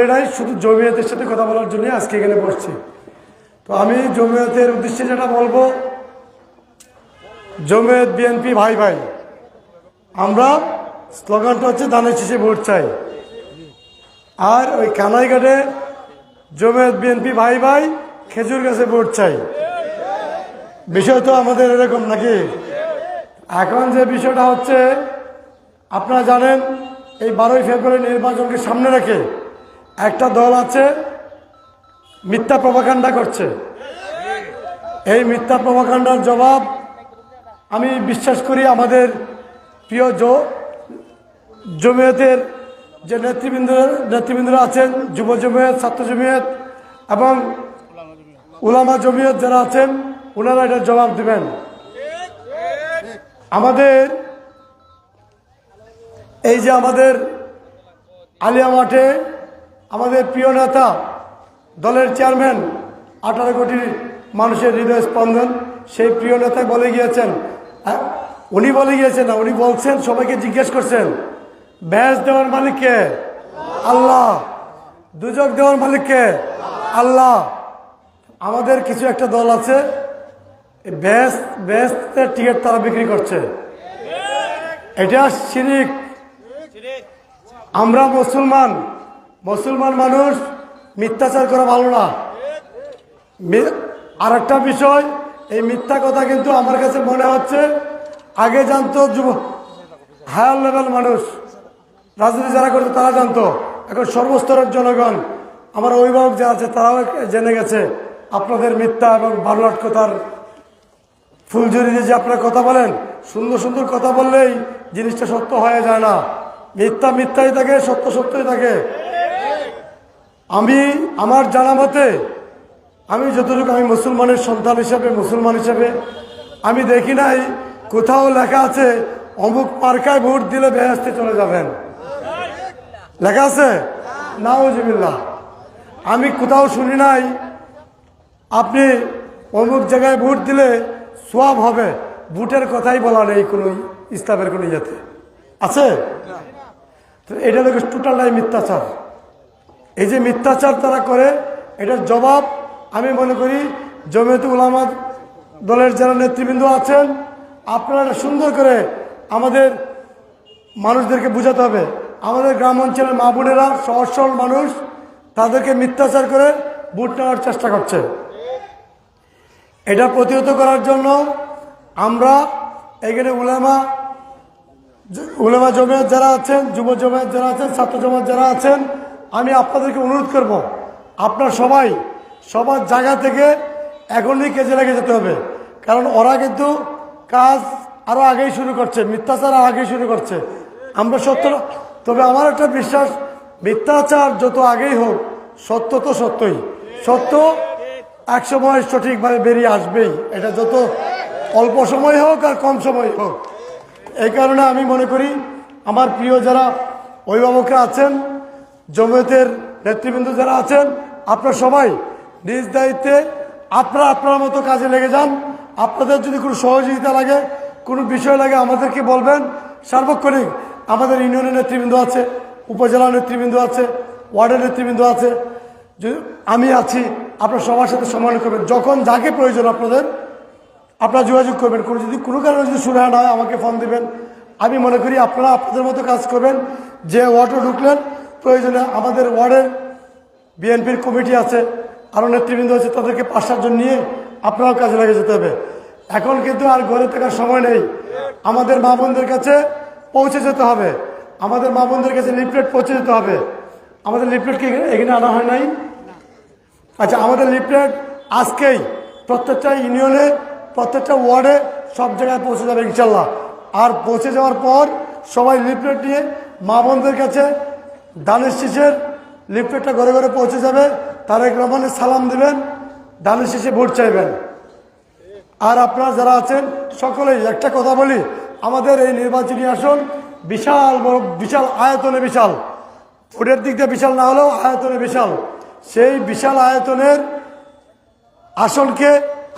বলি নাই, শুধু জমিয়তের সাথে কথা বলার জন্য আজকে এখানে বসছি। তো আমি জমিয়তের উদ্দেশ্যে যেটা বলব, জমিয়ত বিএনপি ভাই ভাই, আমরা স্লোগানটা হচ্ছে ধানের শীষে ভোট চাই। আর ওই কানাইঘাটে জমিয়ত বিএনপি ভাই ভাই খেজুর গাছে ভোট চাই। বিষয় তো আমাদের এরকম নাকি? এখন যে বিষয়টা হচ্ছে, আপনারা জানেন, এই বারোই ফেব্রুয়ারি নির্বাচনকে সামনে রেখে একটা দল আছে, মিথ্যা প্রভাকাণ্ডা করছে। এই মিথ্যা প্রভাকাণ্ডার জবাব আমি বিশ্বাস করি আমাদের প্রিয় জো, জমিয়তের যে নেতৃবৃন্দ, নেতৃবৃন্দরা আছেন, যুব জমিয়ত, ছাত্র জমিয়ত এবং উলামা জমিয়ত যারা আছেন, ওনারা এটার জবাব দিবেন। আমাদের এই যে আমাদের আলিয়া মাঠে আমাদের প্রিয় নেতা, দলের চেয়ারম্যান, আঠারো কোটি মানুষের হৃদয় স্পন্দন, সেই প্রিয় নেতা বলে গিয়েছেন। উনি বলে গিয়েছেন না, উনি বলছেন, সবাইকে জিজ্ঞেস করছেন, ব্যাস দেওয়ার মালিককে আল্লাহ। দুজক দেওয়ার মালিককে আল্লাহ। আমাদের কিছু একটা দল আছে ব্যাস, ব্যাসের টিকিট তারা বিক্রি করছে। এটা শিরিক। আমরা মুসলমান। মুসলমান মানুষ মিথ্যাচার করা ভালো না। আর একটা বিষয়, এই মিথ্যা কথা কিন্তু আমার কাছে মনে হচ্ছে, আগে জানতো যুব হায়ার লেভেল মানুষ, রাজনীতি যারা করতো তারা জানতো। এখন সর্বস্তরের জনগণ, আমার অভিভাবক যারা আছে তারাও জেনে গেছে, আপনাদের মিথ্যা এবং বারলাট কথার ফুলঝুরি যে আপনারা কথা বলেন, সুন্দর সুন্দর কথা বললেই জিনিসটা সত্য হয়ে যায় না। মিথ্যা মিথ্যাই থাকে, সত্য সত্যই থাকে। আমি আমার জানা মতে, আমি যতটুকু আমি মুসলমানের সন্তান হিসাবে, মুসলমান হিসাবে, আমি দেখি নাই কোথাও লেখা আছে, অমুক পার্কায় ভোট দিলে বেহেস্তে চলে যাবেন। লেখা আছে? নাওজিবিল্লাহ আমি কোথাও শুনি নাই, আপনি অমুক জায়গায় ভোট দিলে সব হবে। ভোটের কথাই বলা নেই কোনো ইসলামের কোনো ইয়েতে। আছে? তো এটা দেখো টোটালটাই মিথ্যাচার। এই যে মিথ্যাচার তারা করে, এটার জবাব আমি মনে করি জমিয়ত উলামা দলের যারা নেতৃবৃন্দ আছেন, আপনারা সুন্দর করে আমাদের মানুষদেরকে বোঝাতে হবে। আমাদের গ্রাম অঞ্চলের মা বোনেরা সহজ সরল মানুষ, তাদেরকে মিথ্যাচার করে ভোট নেওয়ার চেষ্টা করছে। এটা প্রতিহত করার জন্য আমরা এখানে উলামা উলামা জমিয়ত যারা আছেন, যুব জমিয়ত যারা আছেন, ছাত্র জমাত যারা আছেন আমি আপনাদেরকে অনুরোধ করব, আপনার সবাই সবার জায়গা থেকে এখনই কেজে লেগে যেতে হবে। কারণ ওরা কিন্তু কাজ আরও আগেই শুরু করছে, মিথ্যাচার আগেই শুরু করছে। আমরা সত্য তবে আমার একটা বিশ্বাস, মিথ্যাচার যত আগেই হোক, সত্য তো সত্যই। সত্য এক সময় সঠিকভাবে বেরিয়ে আসবেই। এটা যত অল্প সময় হোক আর কম সময় হোক। এই কারণে আমি মনে করি, আমার প্রিয় যারা অভিভাবকরা আছেন জমিয়তের নেতৃবৃন্দ যারা আছেন, আপনারা সবাই নিজ দায়িত্বে আপনারা আপনার মতো কাজে লেগে যান। আপনাদের যদি কোনো সহযোগিতা লাগে, কোনো বিষয় লাগে, আমাদেরকে বলবেন। সার্বক্ষণিক আমাদের ইউনিয়নের নেতৃবৃন্দ আছে, উপজেলা নেতৃবৃন্দ আছে, ওয়ার্ডের নেতৃবৃন্দ আছে। আমি আছি, আপনার সবার সাথে সম্মান করবেন। যখন যাকে প্রয়োজন আপনাদের, আপনারা যোগাযোগ করবেন। কোনো যদি কোনো কারণে যদি শুনে না হয়, আমাকে ফোন দিবেন। আমি মনে করি আপনারা আপনাদের মতো কাজ করবেন। যে ওয়ার্ডে ঢুকলেন প্রয়োজনে আমাদের ওয়ার্ডের বিএনপির কমিটি আছে আরও নেতৃবৃন্দ আছে, তাদেরকে পাঁচ সাতজন নিয়ে আপনারাও কাজে লেগে যেতে হবে। এখন কিন্তু আর ঘরে থাকার সময় নেই। আমাদের মা বোনদের কাছে পৌঁছে যেতে হবে। আমাদের মা বোনদের কাছে লিফলেট পৌঁছে যেতে হবে। আমাদের লিফলেট কি এখানে আনা হয় নাই? আচ্ছা আমাদের লিফলেট আজকেই প্রত্যেকটা ইউনিয়নে, প্রত্যেকটা ওয়ার্ডে সব জায়গায় পৌঁছে যাবে ইনশাল্লাহ। আর পৌঁছে যাওয়ার পর সবাই লিফলেট নিয়ে মা বোনদের কাছে দানের শীষের লিফলেটটা ঘরে ঘরে পৌঁছে যাবে, তারেক রহমানের সালাম দেবেন দানের শীষে ভোট চাইবেন। আর আপনারা যারা আছেন, সকলেই একটা কথা বলি, আমাদের এই নির্বাচনী আসন বিশাল বড়, বিশাল আয়তনে বিশাল। ভোটের দিক দিয়ে বিশাল না হলেও আয়তনে বিশাল। সেই বিশাল আয়তনের আসনকে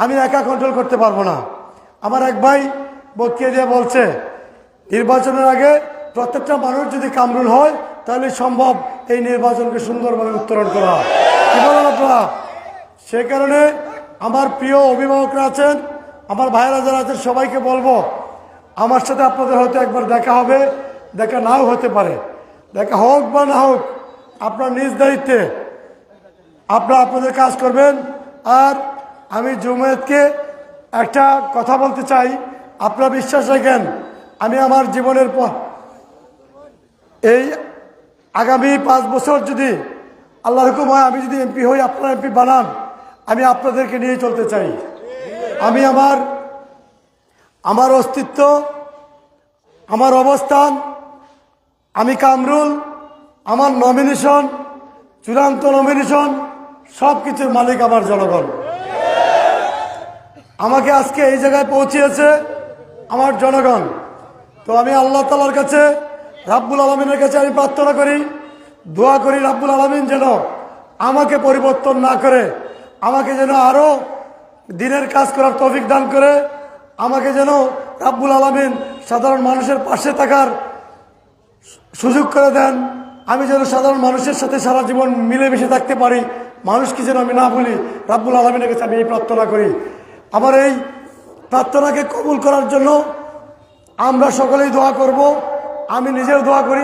আমি একা কন্ট্রোল করতে পারব না। আমার এক ভাই বক্তৃতা দিয়ে বলছে, নির্বাচনের আগে প্রত্যেকটা মানুষ যদি কামরুল হয় তাহলে সম্ভব এই নির্বাচনকে সুন্দরভাবে উত্তরণ করা কি বলেন আপনারা? সে কারণে আমার প্রিয় অভিভাবকরা আছেন, আমার ভাইয়েরা যারা আছেন, সবাইকে বলব, আমার সাথে আপনাদের হয়তো একবার দেখা হবে, দেখা নাও হতে পারে। দেখা হোক বা না হোক, আপনার নিজ দায়িত্বে আপনারা আপনাদের কাজ করবেন। আর আমি জুমেদকে একটা কথা বলতে চাই, আপনারা বিশ্বাস রাখেন, আমি আমার জীবনের এই আগামী পাঁচ বছর যদি আল্লাহ হুকুম হয়, আমি যদি এমপি হই, আপনারা এমপি বানান, আমি আপনাদেরকে নিয়ে চলতে চাই। আমি আমার আমার অস্তিত্ব, আমার অবস্থান, আমি কামরুল, আমার নমিনেশন চূড়ান্ত নমিনেশন সব কিছুর মালিক আমার জনগণ। আমাকে আজকে এই জায়গায় পৌঁছিয়েছে আমার জনগণ। তো আমি আল্লাহ তালার কাছে রাব্বুল আলমিনের কাছে আমি প্রার্থনা করি, দোয়া করি রাব্বুল আলমিন যেন আমাকে পরিবর্তন না করে, আমাকে যেন আরও দিনের কাজ করার তৌফিক দান করে, আমাকে যেন রাব্বুল আলমিন সাধারণ মানুষের পাশে থাকার সুযোগ করে দেন, আমি যেন সাধারণ মানুষের সাথে সারা জীবন মিলেমিশে থাকতে পারি, মানুষকে যেন আমি না বলি রাব্বুল আলমিনের কাছে আমি এই প্রার্থনা করি। আমার এই প্রার্থনাকে কবুল করার জন্য আমরা সকলেই দোয়া করব। আমি নিজেও দোয়া করি।